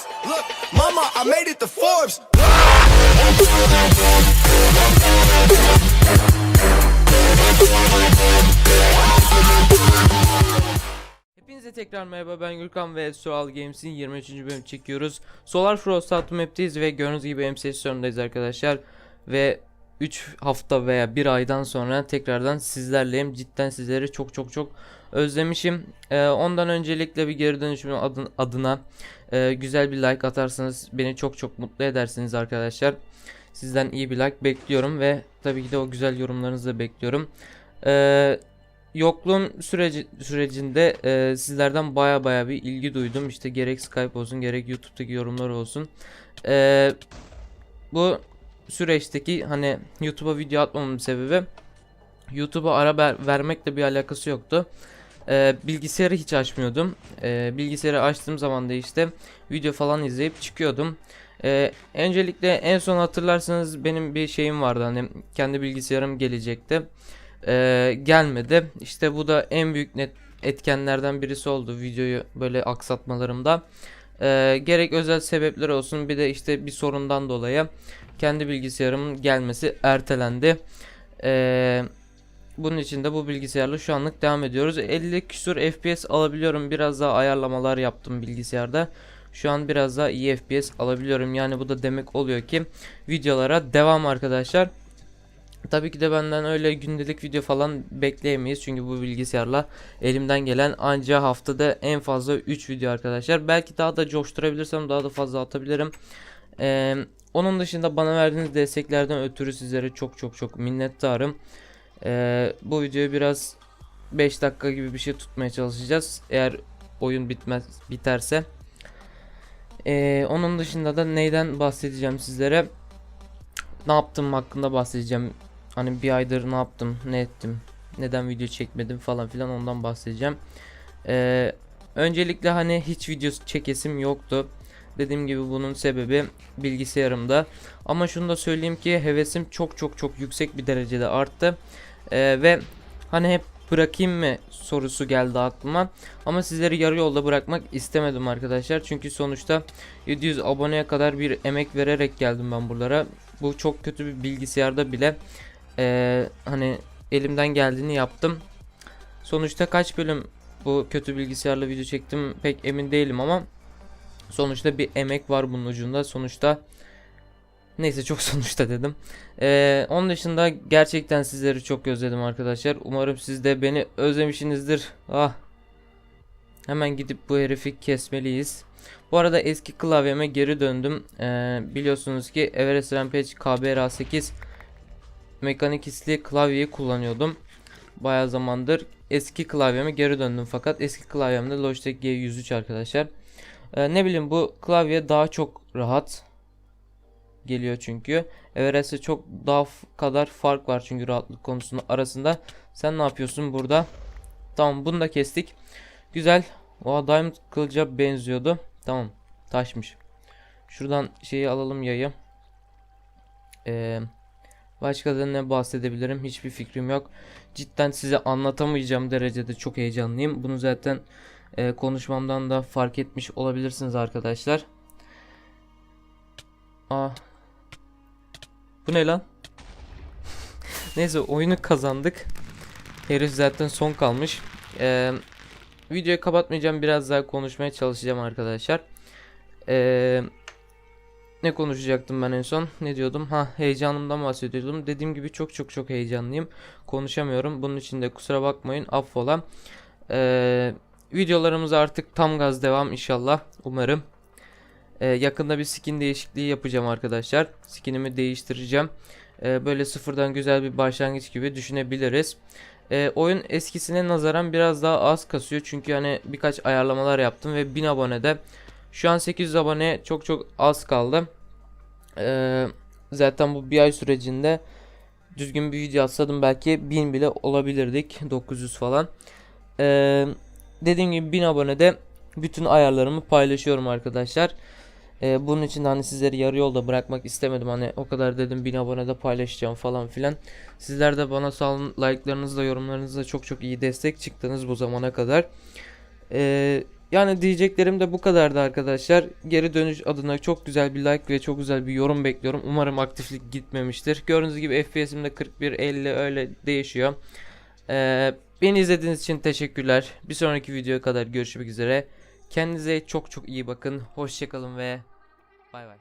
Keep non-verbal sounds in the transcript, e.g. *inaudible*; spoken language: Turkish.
Forbes. Look, mama, I made it to Forbes. Hepinize tekrar merhaba ben Gürkan ve Sual Games'in 23. bölüm çekiyoruz. Solar Frost Atom Map'teyiz ve gördüğünüz gibi MCS sorundayız arkadaşlar. Ve 3 hafta veya 1 aydan sonra tekrardan sizlerleyim. Cidden sizleri çok çok çok özlemişim. Ee, ondan öncelikle bir geri dönüşümün adın- adına e, güzel bir like atarsanız beni çok çok mutlu edersiniz arkadaşlar. Sizden iyi bir like bekliyorum ve tabii ki de o güzel yorumlarınızı da bekliyorum. Ee, yokluğum süreci sürecinde e, sizlerden baya baya bir ilgi duydum. İşte gerek Skype olsun gerek YouTube'daki yorumlar olsun. Ee, bu süreçteki hani YouTube'a video atmamın sebebi YouTube'a ara ver- vermekle bir alakası yoktu. Ee, bilgisayarı hiç açmıyordum. Ee, bilgisayarı açtığım zaman da işte video falan izleyip çıkıyordum. Ee, öncelikle en son hatırlarsanız benim bir şeyim vardı hani kendi bilgisayarım gelecekti. Ee, gelmedi. İşte bu da en büyük net etkenlerden birisi oldu videoyu böyle aksatmalarımda. Ee, gerek özel sebepler olsun bir de işte bir sorundan dolayı kendi bilgisayarımın gelmesi ertelendi. Ee, bunun için de bu bilgisayarla şu anlık devam ediyoruz. 50 küsur FPS alabiliyorum. Biraz daha ayarlamalar yaptım bilgisayarda. Şu an biraz daha iyi FPS alabiliyorum. Yani bu da demek oluyor ki videolara devam arkadaşlar. Tabii ki de benden öyle gündelik video falan bekleyemeyiz. Çünkü bu bilgisayarla elimden gelen anca haftada en fazla 3 video arkadaşlar. Belki daha da coşturabilirsem daha da fazla atabilirim. Ee, onun dışında bana verdiğiniz desteklerden ötürü sizlere çok çok çok minnettarım. Ee, bu videoyu biraz 5 dakika gibi bir şey tutmaya çalışacağız. Eğer oyun bitmez biterse. Ee, onun dışında da neyden bahsedeceğim sizlere? Ne yaptım hakkında bahsedeceğim. Hani bir aydır ne yaptım, ne ettim, neden video çekmedim falan filan ondan bahsedeceğim. Ee, öncelikle hani hiç video çekesim yoktu. Dediğim gibi bunun sebebi bilgisayarımda. Ama şunu da söyleyeyim ki hevesim çok çok çok yüksek bir derecede arttı. Ee, ve hani hep bırakayım mı sorusu geldi aklıma. Ama sizleri yarı yolda bırakmak istemedim arkadaşlar. Çünkü sonuçta 700 aboneye kadar bir emek vererek geldim ben buralara. Bu çok kötü bir bilgisayarda bile ee, hani elimden geldiğini yaptım. Sonuçta kaç bölüm bu kötü bilgisayarla video çektim pek emin değilim ama sonuçta bir emek var bunun ucunda. Sonuçta neyse çok *laughs* sonuçta dedim. Ee, onun dışında gerçekten sizleri çok özledim arkadaşlar. Umarım siz de beni özlemişsinizdir. Ah. Hemen gidip bu herifi kesmeliyiz. Bu arada eski klavyeme geri döndüm. Ee, biliyorsunuz ki Everest Rampage KBRA8 mekanik hisli klavyeyi kullanıyordum. Baya zamandır eski klavyeme geri döndüm fakat eski klavyemde Logitech G103 arkadaşlar. Ee, ne bileyim bu klavye daha çok rahat geliyor çünkü. Everest'e çok daha kadar fark var çünkü rahatlık konusunda arasında. Sen ne yapıyorsun burada? Tamam bunu da kestik. Güzel. O Diamond kılıca benziyordu. Tamam. Taşmış. Şuradan şeyi alalım yayı. Eee Başka da ne bahsedebilirim hiçbir fikrim yok. Cidden size anlatamayacağım derecede çok heyecanlıyım. Bunu zaten e, konuşmamdan da fark etmiş olabilirsiniz arkadaşlar. Aa. Bu ne lan? *laughs* Neyse oyunu kazandık. Herif zaten son kalmış. Ee, videoyu kapatmayacağım biraz daha konuşmaya çalışacağım arkadaşlar. Eee ne konuşacaktım ben en son? Ne diyordum? Ha heyecanımdan bahsediyordum. Dediğim gibi çok çok çok heyecanlıyım. Konuşamıyorum. Bunun için de kusura bakmayın. Affola. Ee, videolarımız artık tam gaz devam inşallah. Umarım. Ee, yakında bir skin değişikliği yapacağım arkadaşlar. Skinimi değiştireceğim. Ee, böyle sıfırdan güzel bir başlangıç gibi düşünebiliriz. Ee, oyun eskisine nazaran biraz daha az kasıyor. Çünkü hani birkaç ayarlamalar yaptım ve 1000 abonede şu an 800 abone çok çok az kaldı. Ee, zaten bu bir ay sürecinde düzgün bir video atsaydım belki 1000 bile olabilirdik. 900 falan. Ee, dediğim gibi 1000 abonede bütün ayarlarımı paylaşıyorum arkadaşlar. Ee, bunun için hani sizleri yarı yolda bırakmak istemedim. Hani o kadar dedim 1000 abonede paylaşacağım falan filan. Sizler de bana sağ olun like'larınızla yorumlarınızla çok çok iyi destek çıktınız bu zamana kadar. Ee, Yani diyeceklerim de bu kadardı arkadaşlar. Geri dönüş adına çok güzel bir like ve çok güzel bir yorum bekliyorum. Umarım aktiflik gitmemiştir. Gördüğünüz gibi FPS'im de 41 50 öyle değişiyor. Ee, beni izlediğiniz için teşekkürler. Bir sonraki videoya kadar görüşmek üzere. Kendinize çok çok iyi bakın. Hoşçakalın ve bay bay.